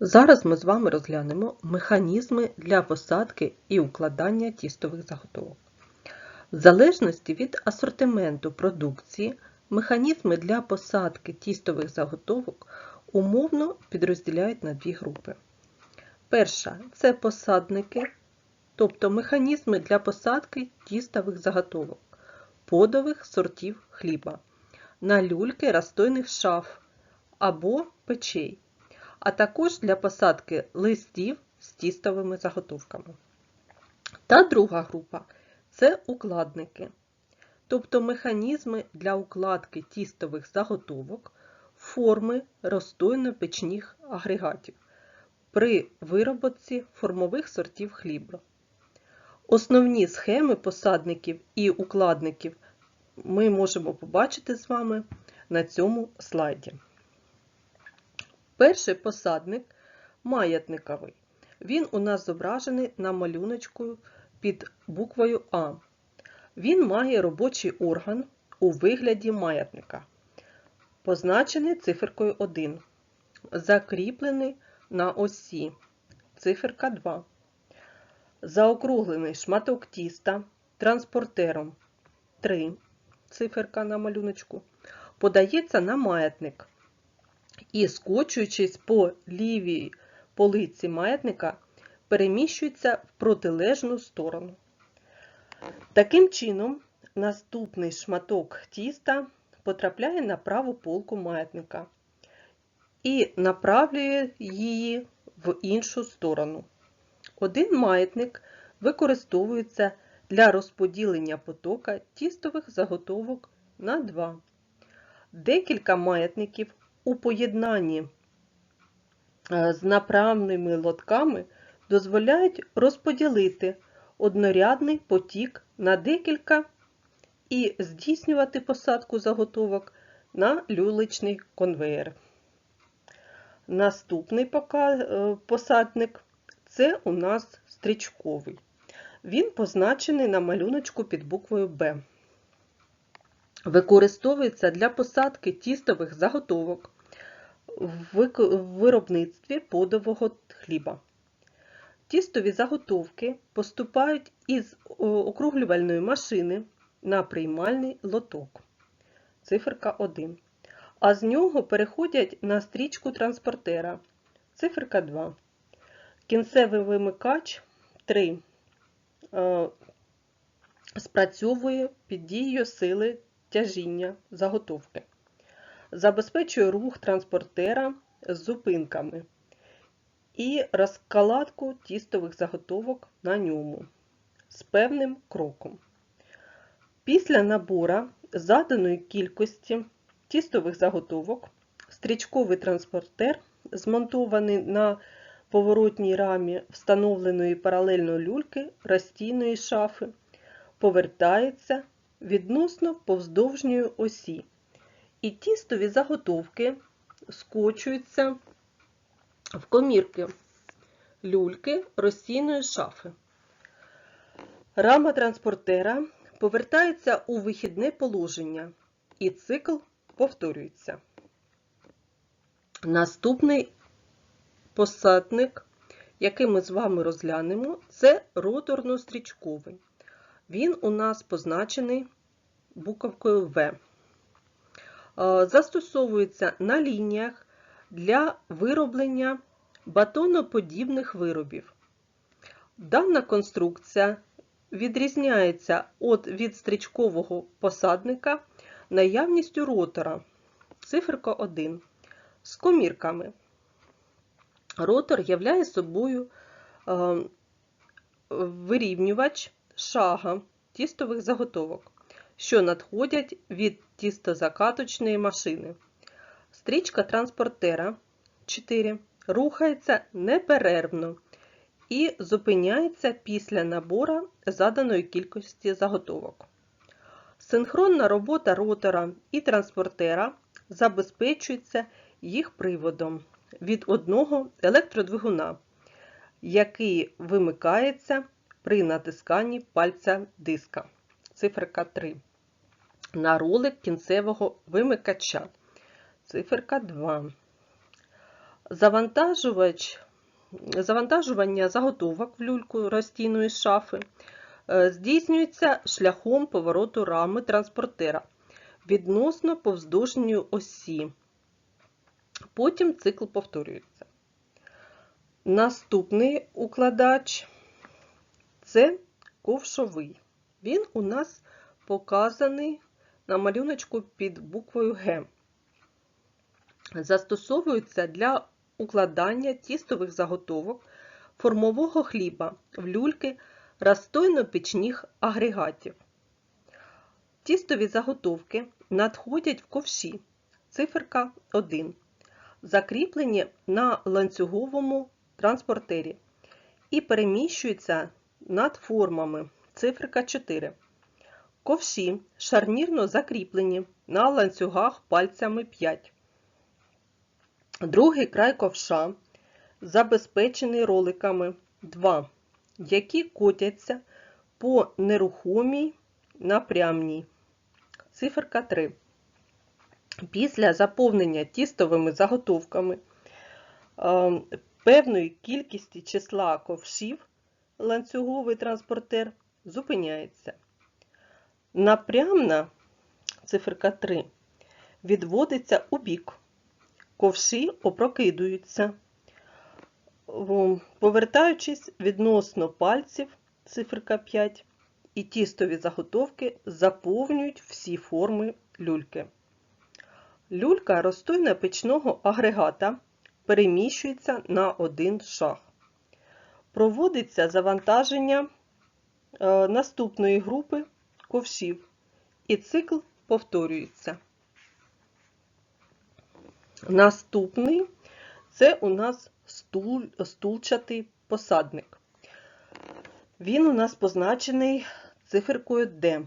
Зараз ми з вами розглянемо механізми для посадки і укладання тістових заготовок. В залежності від асортименту продукції, механізми для посадки тістових заготовок умовно підрозділяють на дві групи. Перша це посадники, тобто механізми для посадки тістових заготовок, подових сортів хліба, на люльки розстойних шаф або печей а також для посадки листів з тістовими заготовками. Та друга група це укладники, тобто механізми для укладки тістових заготовок форми розстойно-печних агрегатів при вироботці формових сортів хліба. Основні схеми посадників і укладників ми можемо побачити з вами на цьому слайді. Перший посадник маятниковий. Він у нас зображений на малюночку під буквою А. Він має робочий орган у вигляді маятника, позначений циферкою 1, закріплений на осі, циферка 2. Заокруглений шматок тіста транспортером 3, циферка на малюночку, подається на маятник і, скочуючись по лівій полиці маятника, переміщується в протилежну сторону. Таким чином, наступний шматок тіста потрапляє на праву полку маятника і направлює її в іншу сторону. Один маятник використовується для розподілення потока тістових заготовок на два. Декілька маятників у поєднанні е, з направними лотками дозволяють розподілити однорядний потік на декілька і здійснювати посадку заготовок на люлечний конвейер. Наступний е, посадник це у нас стрічковий. Він позначений на малюночку під буквою Б. Використовується для посадки тістових заготовок в виробництві подового хліба. Тістові заготовки поступають із округлювальної машини на приймальний лоток. Циферка 1. А з нього переходять на стрічку транспортера. Циферка 2. Кінцевий вимикач 3. Е, спрацьовує під дією сили тяжіння заготовки забезпечує рух транспортера з зупинками і розкладку тістових заготовок на ньому з певним кроком. Після набора заданої кількості тістових заготовок стрічковий транспортер, змонтований на поворотній рамі встановленої паралельно люльки розстійної шафи, повертається відносно повздовжньої осі і тістові заготовки скочуються в комірки люльки розсійної шафи. Рама транспортера повертається у вихідне положення, і цикл повторюється. Наступний посадник, який ми з вами розглянемо, це роторно-стрічковий. Він у нас позначений буковкою В. Е, застосовується на лініях для вироблення батоноподібних виробів. Дана конструкція відрізняється від стрічкового посадника наявністю ротора циферка 1 з комірками. Ротор являє собою е, вирівнювач шага тістових заготовок що надходять від тістозакаточної машини. Стрічка транспортера 4 рухається неперервно і зупиняється після набору заданої кількості заготовок. Синхронна робота ротора і транспортера забезпечується їх приводом від одного електродвигуна, який вимикається при натисканні пальця диска. Циферка 3 на ролик кінцевого вимикача. Циферка 2. Завантажувач, завантажування заготовок в люльку розтійної шафи е, здійснюється шляхом повороту рами транспортера відносно повздовжньої осі. Потім цикл повторюється. Наступний укладач це ковшовий. Він у нас показаний на малюночку під буквою Г. Застосовується для укладання тістових заготовок формового хліба в люльки розстойно-пічних агрегатів. Тістові заготовки надходять в ковші, циферка 1, закріплені на ланцюговому транспортері і переміщуються над формами, циферка 4. Ковші шарнірно закріплені на ланцюгах пальцями 5. Другий край ковша забезпечений роликами 2, які котяться по нерухомій напрямній. Циферка 3. Після заповнення тістовими заготовками е, певної кількості числа ковшів ланцюговий транспортер зупиняється. Напрямна циферка 3 відводиться у бік. Ковші опрокидуються, повертаючись відносно пальців, циферка 5, і тістові заготовки заповнюють всі форми люльки. Люлька розстойно-печного агрегата переміщується на один шаг. Проводиться завантаження е, наступної групи ковшів, і цикл повторюється. Наступний це у нас стул, стулчатий посадник. Він у нас позначений циферкою D.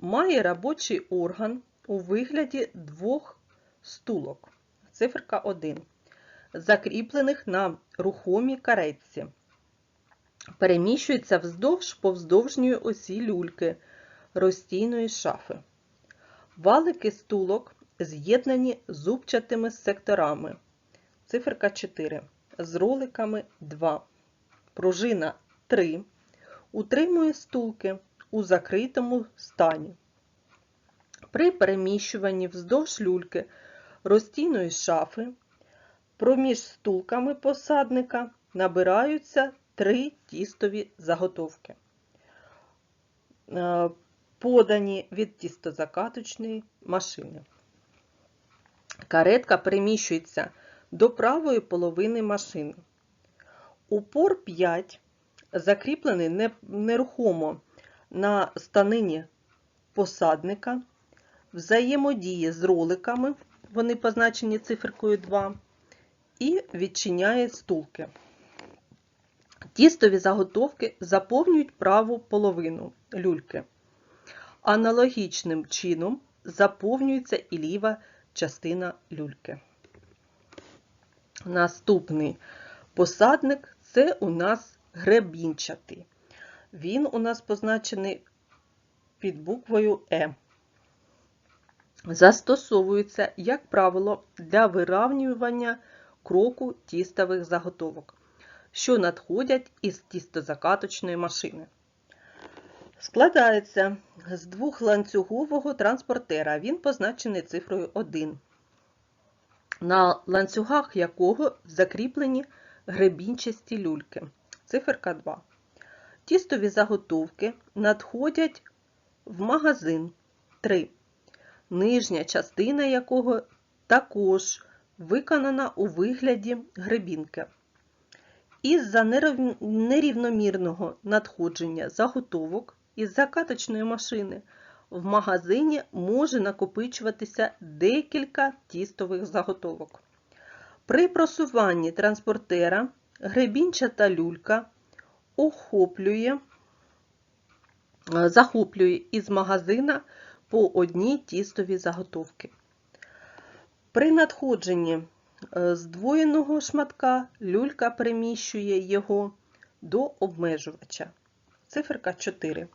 Має робочий орган у вигляді двох стулок, циферка 1, закріплених на рухомій каретці. Переміщується вздовж повздовжньої осі люльки розстійної шафи. Валики стулок з'єднані зубчатими секторами. Циферка 4. З роликами 2. Пружина 3. Утримує стулки у закритому стані. При переміщуванні вздовж люльки розстійної шафи проміж стулками посадника набираються три тістові заготовки, е, подані від тістозакаточної машини. Каретка переміщується до правої половини машини. Упор 5 закріплений нерухомо на станині посадника, взаємодіє з роликами, вони позначені циферкою 2, і відчиняє стулки. Тістові заготовки заповнюють праву половину люльки. Аналогічним чином заповнюється і ліва частина люльки. Наступний посадник це у нас гребінчатий. Він у нас позначений під буквою Е. Застосовується, як правило, для виравнювання кроку тістових заготовок, що надходять із тістозакаточної машини. Складається з двохланцюгового транспортера. Він позначений цифрою 1, на ланцюгах якого закріплені гребінчасті люльки. Циферка 2. Тістові заготовки надходять в магазин 3, нижня частина якого також виконана у вигляді гребінки. Із-за нерівномірного надходження заготовок із закаточної машини в магазині може накопичуватися декілька тістових заготовок. При просуванні транспортера гребінчата люлька охоплює, е, захоплює із магазина по одній тістовій заготовки. При надходженні здвоєного шматка люлька переміщує його до обмежувача. Циферка 4,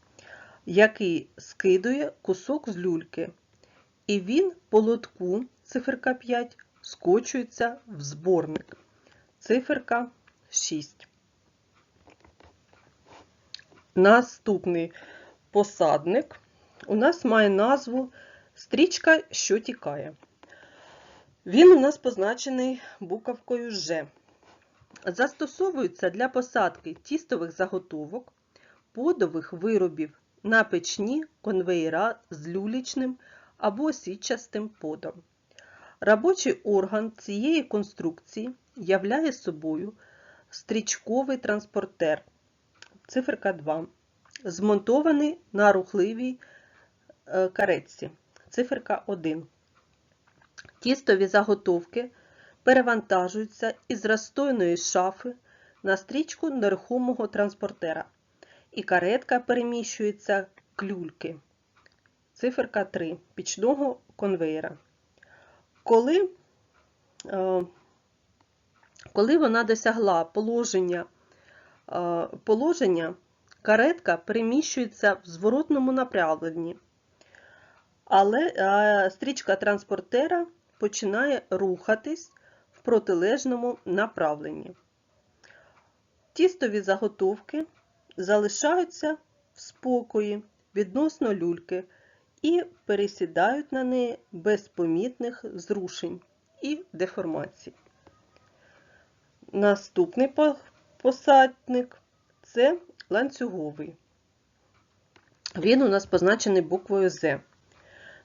який скидує кусок з люльки. І він по лотку, циферка 5, скочуються в зборник. Циферка 6. Наступний посадник у нас має назву Стрічка, що тікає. Він у нас позначений буковкою Ж. Застосовується для посадки тістових заготовок, подових виробів на печні конвеєра з люлічним або сітчастим подом. Робочий орган цієї конструкції являє собою стрічковий транспортер, циферка 2, змонтований на рухливій е, каретці, циферка 1. Тістові заготовки перевантажуються із розстойної шафи на стрічку нерухомого транспортера, і каретка переміщується к люльки. Циферка 3 пічного конвеєра. Коли, е, коли вона досягла положення, е, положення, каретка переміщується в зворотному направленні, але е, стрічка транспортера починає рухатись в протилежному направленні. Тістові заготовки залишаються в спокої відносно люльки і пересідають на неї без помітних зрушень і деформацій. Наступний посадник це ланцюговий. Він у нас позначений буквою З.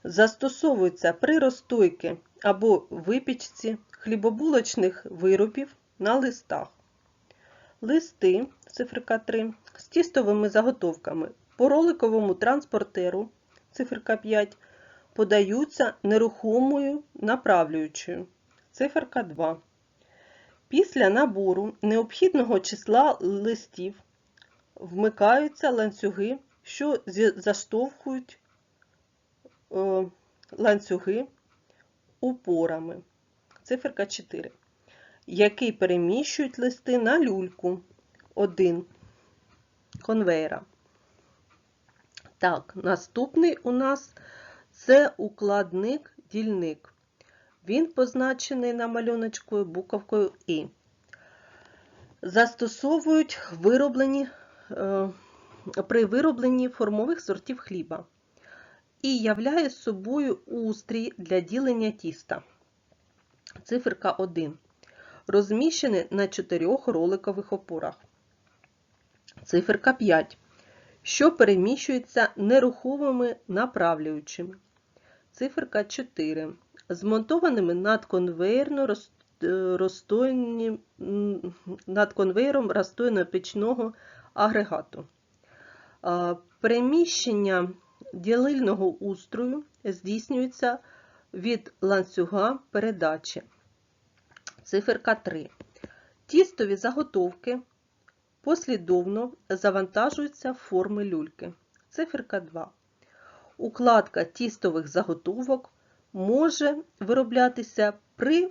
Застосовується при розстойки або випічці хлібобулочних виробів на листах. Листи, циферка 3, з тістовими заготовками по роликовому транспортеру, циферка 5, подаються нерухомою направлюючою, циферка 2. Після набору необхідного числа листів вмикаються ланцюги, що заштовхують е, ланцюги упорами, циферка 4, які переміщують листи на люльку 1 конвейера. Так, наступний у нас це укладник-дільник. Він позначений на малюночку буковкою І. Застосовують вироблені, е, при виробленні формових сортів хліба і являє собою устрій для ділення тіста. Циферка 1. Розміщений на чотирьох роликових опорах. Циферка 5. Що переміщується нерухомими направлюючими. Циферка 4. Змонтованими над конвейерно роз- е, конвейером розстойно-печного агрегату. Переміщення ділильного устрою здійснюється від ланцюга передачі. Циферка 3. Тістові заготовки послідовно завантажуються в форми люльки. Циферка 2. Укладка тістових заготовок може вироблятися при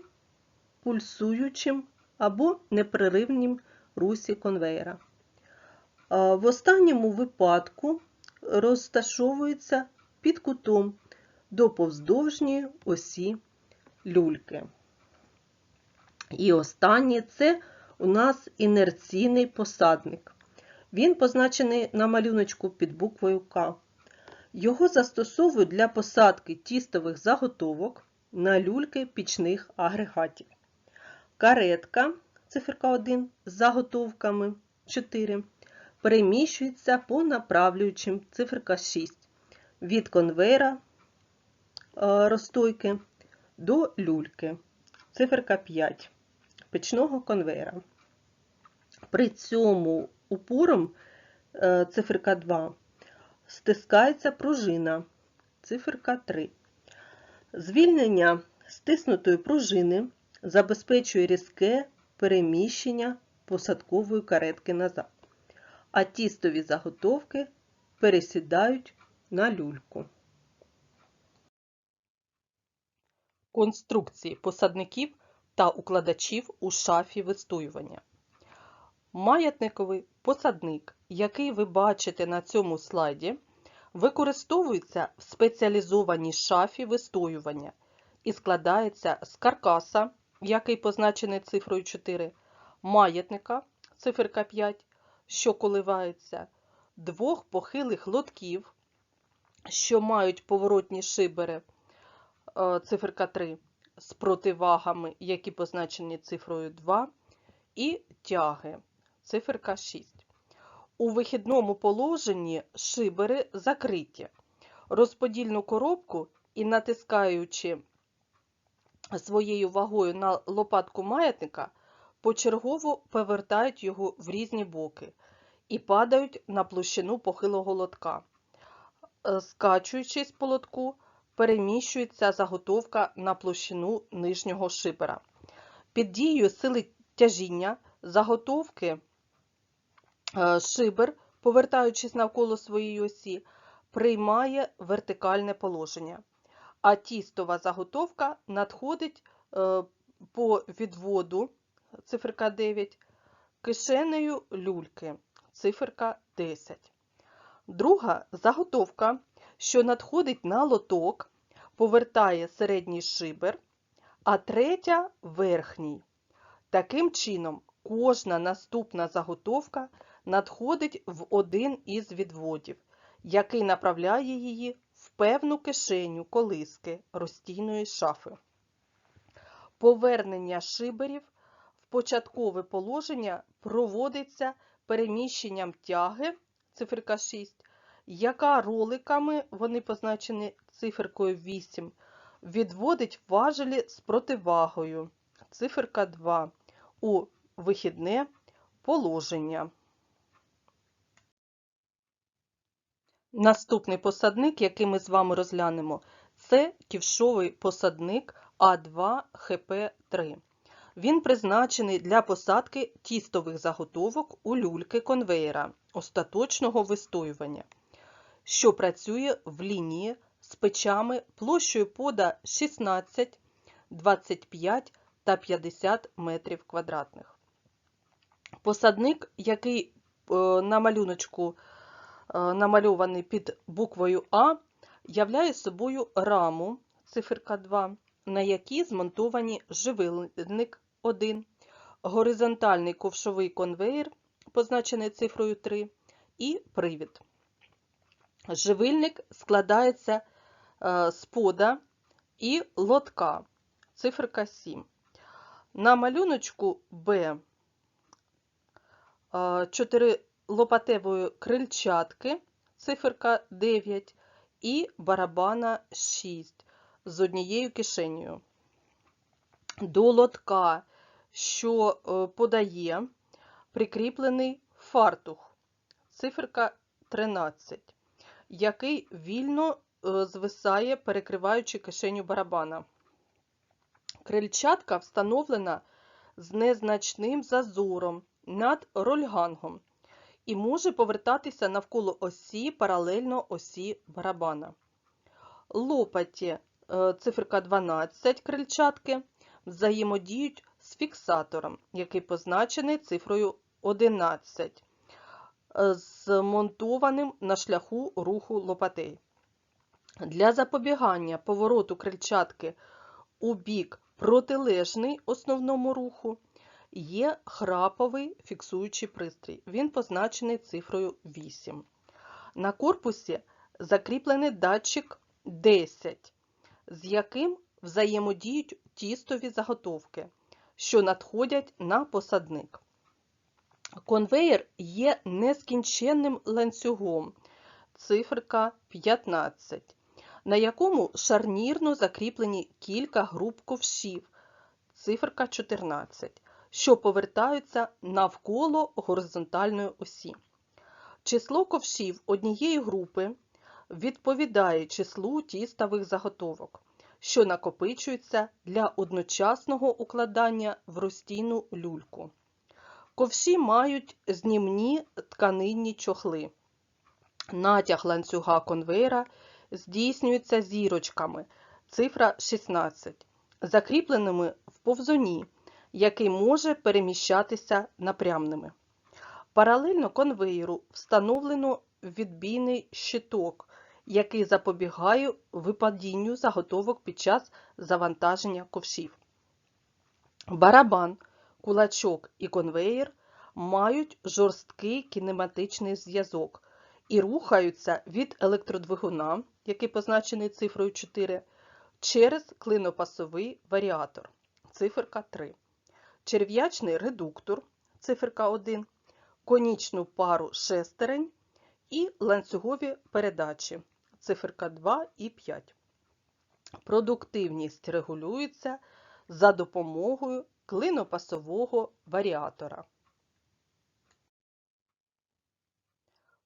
пульсуючим або непреривнім русі конвейера. В останньому випадку розташовується під кутом до повздовжньої осі люльки. І останнє це у нас інерційний посадник. Він позначений на малюночку під буквою К. Його застосовують для посадки тістових заготовок на люльки пічних агрегатів. Каретка, циферка 1, з заготовками 4, переміщується по направлюючим, циферка 6, від конвейера е, розстойки до люльки, циферка 5, печного конвейера. При цьому упором е, циферка 2 стискається пружина, циферка 3. Звільнення стиснутої пружини забезпечує різке переміщення посадкової каретки назад, а тістові заготовки пересідають на люльку. Конструкції посадників та укладачів у шафі вистоювання. Маятниковий посадник, який ви бачите на цьому слайді, використовується в спеціалізованій шафі вистоювання і складається з каркаса, який позначений цифрою 4, маятника, циферка 5, що коливається, двох похилих лотків, що мають поворотні шибери, е, циферка 3, з противагами, які позначені цифрою 2, і тяги, циферка 6. У вихідному положенні шибери закриті. Розподільну коробку і натискаючи своєю вагою на лопатку маятника, почергово повертають його в різні боки і падають на площину похилого лотка. Е, Скачуючись по лотку, переміщується заготовка на площину нижнього шибера. Під дією сили тяжіння заготовки е, шибер, повертаючись навколо своєї осі, приймає вертикальне положення, а тістова заготовка надходить е, по відводу, циферка 9, кишенею люльки, циферка 10. Друга заготовка, що надходить на лоток, повертає середній шибер, а третя верхній. Таким чином, кожна наступна заготовка надходить в один із відводів, який направляє її в певну кишеню колиски розстійної шафи. Повернення шиберів початкове положення проводиться переміщенням тяги, циферка 6, яка роликами, вони позначені циферкою 8, відводить важелі з противагою, циферка 2, у вихідне положення. Наступний посадник, який ми з вами розглянемо, це ківшовий посадник А2ХП3. Він призначений для посадки тістових заготовок у люльки конвеєра остаточного вистоювання, що працює в лінії з печами площею пода 16, 25 та 50 метрів квадратних. Посадник, який е, на малюночку е, намальований під буквою А, являє собою раму, циферка 2, на якій змонтовані живильник 1, горизонтальний ковшовий конвеєр, позначений цифрою 3, і привід. Живильник складається е, з пода і лотка, циферка 7. На малюночку Б 4 лопатевої крильчатки, циферка 9, і барабана 6 з однією кишенею. До лотка, що е, подає, прикріплений фартух, циферка 13, який вільно е, звисає, перекриваючи кишеню барабана. Крильчатка встановлена з незначним зазором над рольгангом і може повертатися навколо осі паралельно осі барабана. Лопаті е, циферка 12 крильчатки взаємодіють з фіксатором, який позначений цифрою 11, е, змонтованим на шляху руху лопатей. Для запобігання повороту крильчатки у бік протилежний основному руху є храповий фіксуючий пристрій. Він позначений цифрою 8. На корпусі закріплений датчик 10, з яким взаємодіють тістові заготовки, що надходять на посадник. Конвеєр є нескінченним ланцюгом, циферка 15, на якому шарнірно закріплені кілька груп ковшів, циферка 14, що повертаються навколо горизонтальної осі. Число ковшів однієї групи відповідає числу тістових заготовок, що накопичуються для одночасного укладання в розстійну люльку. Ковші мають знімні тканинні чохли. Натяг ланцюга конвейера здійснюється зірочками, цифра 16, закріпленими в повзуні, який може переміщатися напрямними. Паралельно конвеєру встановлено відбійний щиток, який запобігає випадінню заготовок під час завантаження ковшів. Барабан, кулачок і конвеєр мають жорсткий кінематичний зв'язок і рухаються від електродвигуна, який позначений цифрою 4, через клинопасовий варіатор, циферка 3, черв'ячний редуктор, циферка 1, конічну пару шестерень і ланцюгові передачі, циферка 2 і 5. Продуктивність регулюється за допомогою клинопасового варіатора.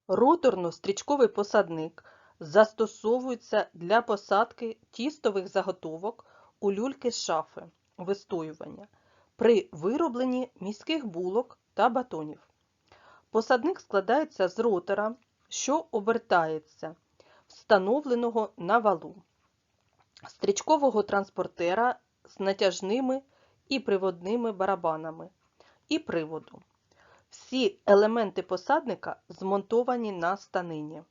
Роторно-стрічковий посадник застосовується для посадки тістових заготовок у люльки шафи вистоювання при виробленні міських булок та батонів. Посадник складається з ротора, що обертається, встановленого на валу, стрічкового транспортера з натяжними і приводними барабанами і приводу. Всі елементи посадника змонтовані на станині.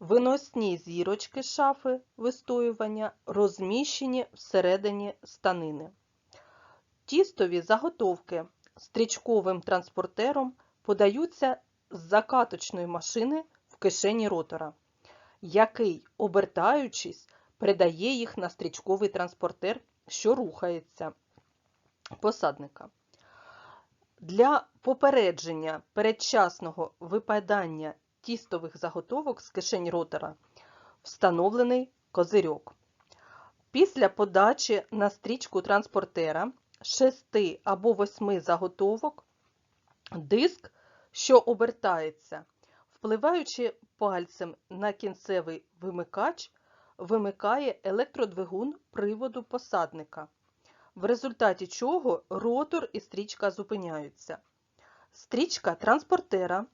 Виносні зірочки шафи вистоювання розміщені всередині станини. Тістові заготовки стрічковим транспортером подаються з закаточної машини в кишені ротора, який, обертаючись, передає їх на стрічковий транспортер, що рухається посадника. Для попередження передчасного випадання тістових заготовок з кишень ротора встановлений козирьок. Після подачі на стрічку транспортера 6 або 8 заготовок диск, що обертається, впливаючи пальцем на кінцевий вимикач, вимикає електродвигун приводу посадника, в результаті чого ротор і стрічка зупиняються. Стрічка транспортера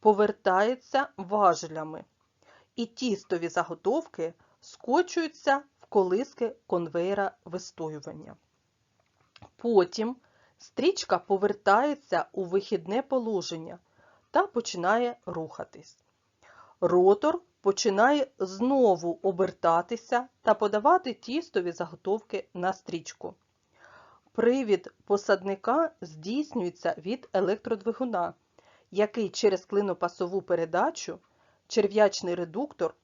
повертається важелями, і тістові заготовки скочуються в колиски конвейера вистоювання. Потім стрічка повертається у вихідне положення та починає рухатись. Ротор починає знову обертатися та подавати тістові заготовки на стрічку. Привід посадника здійснюється від електродвигуна, який через клинопасову передачу, черв'ячний редуктор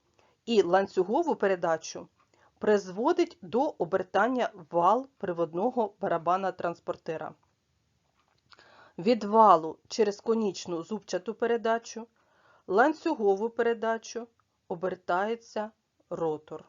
і ланцюгову передачу призводить до обертання вал приводного барабана транспортера. Від валу через конічну зубчату передачу, ланцюгову передачу обертається ротор.